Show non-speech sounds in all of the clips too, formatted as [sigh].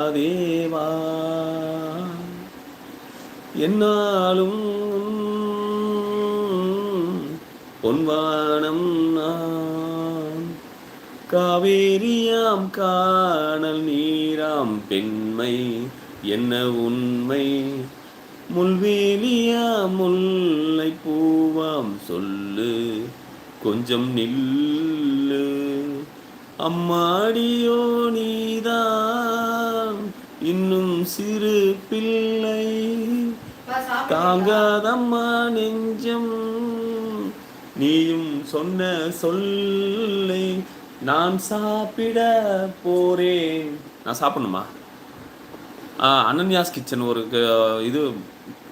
தேவா. என்னாலும் பொன்வானம் நான். காவேரியாம் காணல் நீராம் பெண்மை என்ன உண்மை? முள்வேலியா முல்லை பூவாம் சொல்லு கொஞ்சம் நில்லு. அம்மாடியோ நீ இன்னும் சிறு பிள்ளை தாங்காதம்மா நெஞ்சம். நீயும் சொன்ன சொல்லை நான் சாப்பிட போறேன். நான் சாப்பிடணுமா? ஆ அனன்யாஸ் கிச்சன் ஒரு க- இது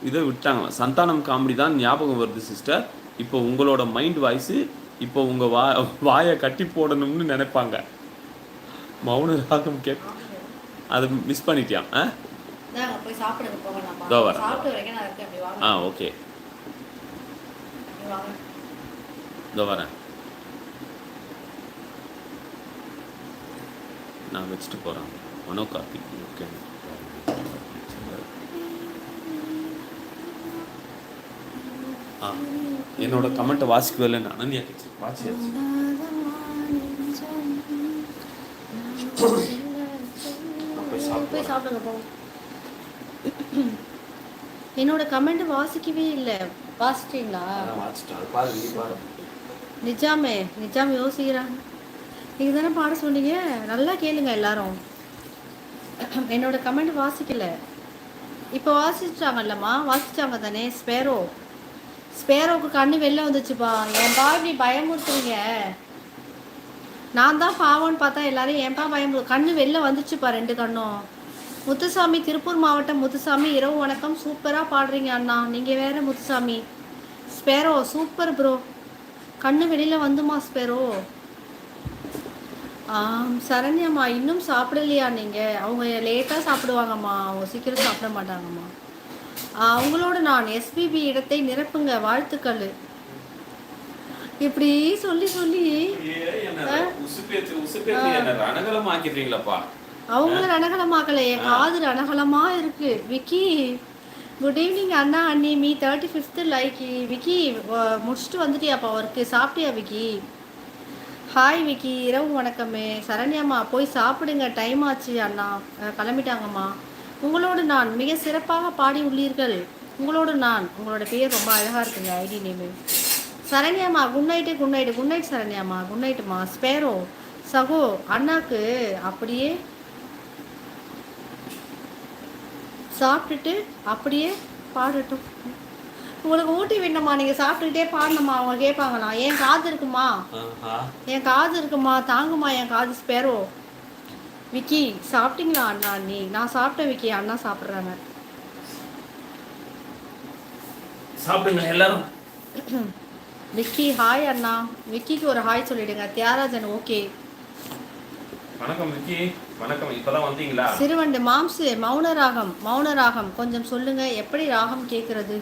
இதை விட்டாங்க சந்தானம் காமெடி தான் ஞாபகம் வருது சிஸ்டர். இப்போ உங்களோட மைண்ட் வாய்ஸு இப்போ உங்கள் வா வாயை கட்டி போடணும்னு நினைப்பாங்க. மௌன ராகம் கேட்க அது மிஸ் பண்ணிட்டியான் ஆ? இதோ வரேன். ஆ ஓகே. இதோ வரேன் நான் வச்சுட்டு போகிறேன் மனோ காப்பி ஓகே. ஆ என்னோட கமெண்ட்டை வாசிக்கவே இல்லைன்னு அனன்யா கிச்சன் வாசியாச்சு போய் சாப்பிடுங்க போங்க. என்னோட கமெண்ட் வாசிக்கவே இல்லை. பாரு. நிஜாமே நிஜாம் யோசிக்கிறாங்க. நீங்கள் தானே பாட சொன்னீங்க? நல்லா கேளுங்க எல்லாரும். என்னோட கமெண்ட் வாசிக்கல. இப்போ வாசிச்சிட்டாங்கல்லம்மா வாசிச்சாங்க தானே ஸ்பேரோ ஸ்பேரோவுக்கு கண்ணு வெளில வந்துச்சுப்பா. ஏன்பா இப்படி பயமுறுத்துறீங்க. நான் தான் பாவம்னு பார்த்தா எல்லாரும் ஏன்பா பயம் கண்ணு வெளில வந்துச்சுப்பா ரெண்டு கண்ணும். முத்துசாமி திருப்பூர் மாவட்டம் முத்துசாமி இரவு வணக்கம் சூப்பராக பாடுறீங்க அண்ணா. நீங்கள் வேற முத்துசாமி. Sparrow super bro. கண்ணு வெளியில் வந்துமா ஸ்பேரோ? ஆம் சரண்யாம்மா இன்னும் சாப்பிடலையா நீங்கள் அவங்க லேட்டாக சாப்பிடுவாங்கம்மா. அவங்க சீக்கிரம் சாப்பிட மாட்டாங்கம்மா. அவங்களோட நான் எஸ்பிபி இடத்தை நிரப்புங்க. வாழ்த்துக்கள். இப்படி சொல்லி சொல்லி அவங்க ரணகலமாக்கல என் காது ரணகலமா இருக்கு. விக்கி குட் ஈவினிங் அண்ணா அண்ணி மீ தேர்ட்டி ஃபிஃப்த்து லைக் விக்கி முடிச்சுட்டு வந்துட்டியாப்பா ஒர்க்கு சாப்பிட்டியா விக்கி? ஹாய் விக்கி இரவு வணக்கமே. சரண்யாம்மா போய் சாப்பிடுங்க. டைம் ஆச்சு அண்ணா. கிளம்பிட்டாங்கம்மா. உங்களோடு நான் மிக சிறப்பாக பாடி உள்ளீர்கள். உங்களோடு நான் உங்களோட பேர் ரொம்ப அழகாக இருக்குங்க ID name சரண்யாம்மா good night good night good night சரண்யாம்மா good நைட்டுமா ஸ்பேரோ சகோ அண்ணாக்கு அப்படியே சாப்பிட்டுட்டு அப்படியே பாடட்டும். உங்களுக்கு ஊட்டி விடணுமா? நீங்கள் சாப்பிட்டுக்கிட்டே பாடணுமா? அவங்க கேட்பாங்களா என் காது இருக்குமா. என் காது இருக்குமா? தாங்குமா என் காது ஸ்பேரோ விக்கி சாப்பிட்டீங்களா அண்ணா? நீ நான் சாப்பிட்டேன் விக்கி. அண்ணா சாப்பிட்றாங்க. சாப்பிடுங்க எல்லாரும். [coughs] விக்கி ஹாய் அண்ணா. விக்கிக்கு ஒரு ஹாய் சொல்லிடுங்க. தியாகராஜன் ஓகே வணக்கம் விக்கி. வணக்கம். இப்பதான் வந்தீங்களா? சிறுவண்டு மாம்சு மௌன ராகம் மௌன ராகம் கொஞ்சம் சொல்லுங்க எப்படி ராகம் கேட்கறது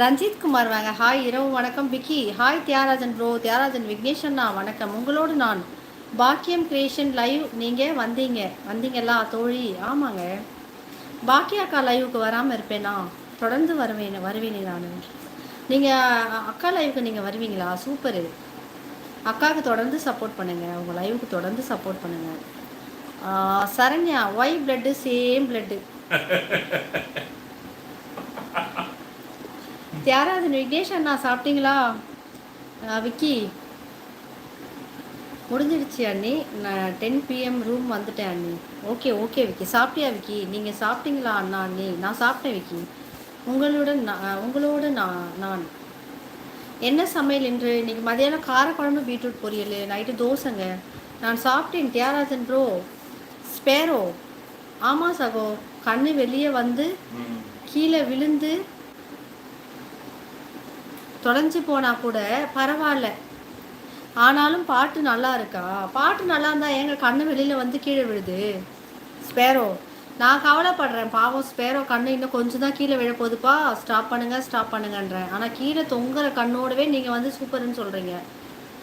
ரஞ்சித் குமார் வாங்க. ஹாய் இரவு வணக்கம் விக்கி. ஹாய் தியாகராஜன் ப்ரோ தியாகராஜன் விக்னேஷ் அண்ணா வணக்கம். உங்களோடு நான் பாக்கியம் கிரியேஷன் லைவ் நீங்கள் வந்தீங்க. வந்தீங்களா தோழி? ஆமாங்க. பாக்கிய அக்கா லைவுக்கு வராமல் இருப்பேனா? தொடர்ந்து வருவேன் வருவேனே நான். நீங்கள் அக்கா லைவுக்கு நீங்கள் வருவீங்களா? சூப்பரு அக்காவுக்கு தொடர்ந்து சப்போர்ட் பண்ணுங்கள் உங்கள் லைவுக்கு தொடர்ந்து சப்போர்ட் பண்ணுங்கள் ஆஹ் Saranya why blood same blood யாராவது விக்னேஷ் அண்ணா சாப்பிட்டீங்களா? விக்கி. முடிஞ்சிடுச்சு அண்ணி. நான் டென் பிஎம் ரூம் வந்துட்டேன் அண்ணி. Okay okay Vicky. சாப்பிட்டியா விக்கி? நீங்கள் சாப்பிட்டீங்களா அண்ணா அண்ணி? நான் சாப்பிட்டேன் விக்கி. உங்களுடன் நான் உங்களோட நான் நான். என்ன சமையல் என்று இன்னைக்கு மதியானம் காரக்குழம்பு பீட்ரூட் பொரியல் நைட்டு தோசைங்க. நான் சாப்பிட்டேன் தியாராஜன் ப்ரோ ஸ்பேரோ ஆமாம் சகோ. கண்ணு வெளியே வந்து கீழே விழுந்து தொலைஞ்சு போனா கூட பரவாயில்ல. ஆனாலும் பாட்டு நல்லா இருக்கா? பாட்டு நல்லா இருந்தா எங்கள் கண்ணு வெளியில வந்து கீழே விழுது? ஸ்பேரோ நான் கவலைப்படுறேன். பாவம் ஸ்பேரோ கண்ணு இன்னும் கொஞ்சம் தான் கீழே விழ ஸ்டாப் பண்ணுங்க ஸ்டாப் பண்ணுங்கன்றேன். ஆனால் கீழே தொங்குற கண்ணோடவே நீங்கள் வந்து சூப்பர்னு சொல்கிறீங்க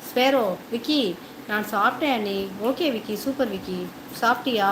ஸ்பேரோ விக்கி நான் சாப்பிட்டேன் நீ ஓகே விக்கி சூப்பர் விக்கி. சாப்பிட்டியா?